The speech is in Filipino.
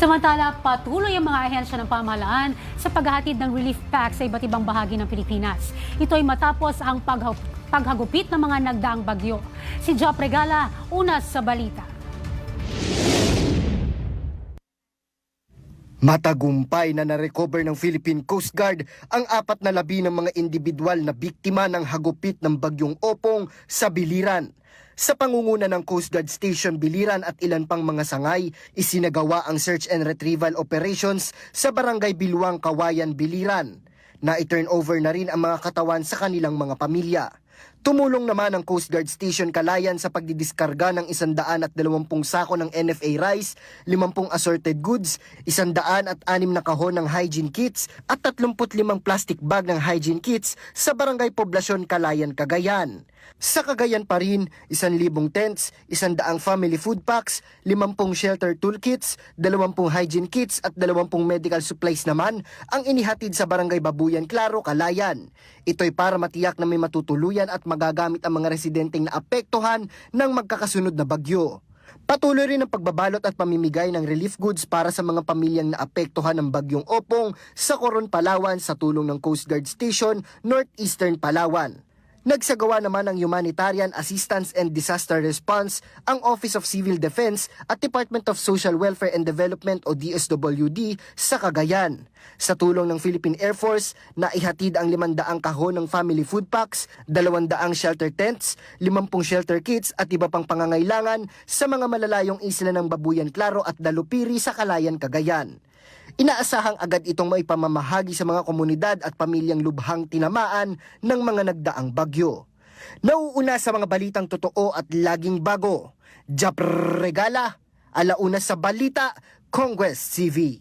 Samantala, patuloy ang mga ahensya ng pamahalaan sa paghahatid ng relief pack sa iba't ibang bahagi ng Pilipinas. Ito ay matapos ang pagha- paghagupit ng mga nagdaang bagyo. Si Job Regala, una sa balita. Matagumpay na narecover ng Philippine Coast Guard ang apat na labi ng mga individual na biktima ng hagupit ng bagyong Opong sa Biliran. Sa pangunguna ng Coast Guard Station Biliran at ilan pang mga sangay, isinagawa ang search and retrieval operations sa Barangay Bilwang, Kawayan, Biliran. Na i-turn over na rin ang mga katawan sa kanilang mga pamilya. Tumulong naman ang Coast Guard Station Kalayan sa pagdidiskarga ng 120 sako ng NFA rice, 50 assorted goods, 100 at 6 na kahon ng hygiene kits at 35 plastic bag ng hygiene kits sa Barangay Poblasyon Kalayan, Cagayan. Sa Cagayan pa rin, 1,000 tents, 100 family food packs, 50 shelter toolkits, 20 hygiene kits at 20 medical supplies naman ang inihatid sa Barangay Babuyan, Claro, Kalayan. Ito'y para matiyak na may matutuluyan at magagamit ang mga residenteng naapektuhan ng magkakasunod na bagyo. Patuloy rin ang pagbabalot at pamimigay ng relief goods para sa mga pamilyang naapektuhan ng bagyong Opong sa Coron, Palawan sa tulong ng Coast Guard Station, Northeastern Palawan. Nagsagawa naman ng Humanitarian Assistance and Disaster Response ang Office of Civil Defense at Department of Social Welfare and Development o DSWD sa Cagayan. Sa tulong ng Philippine Air Force, naihatid ang 500 kahon ng family food packs, 200 shelter tents, 50 shelter kits at iba pang pangangailangan sa mga malalayong isla ng Babuyan Claro at Dalupiri sa Kalayan, Cagayan. Inaasahang agad itong maipamamahagi sa mga komunidad at pamilyang lubhang tinamaan ng mga nagdaang bagyo. Nauuna sa mga balitang totoo at laging bago. Jap Regala, alauna sa balita, Congress TV.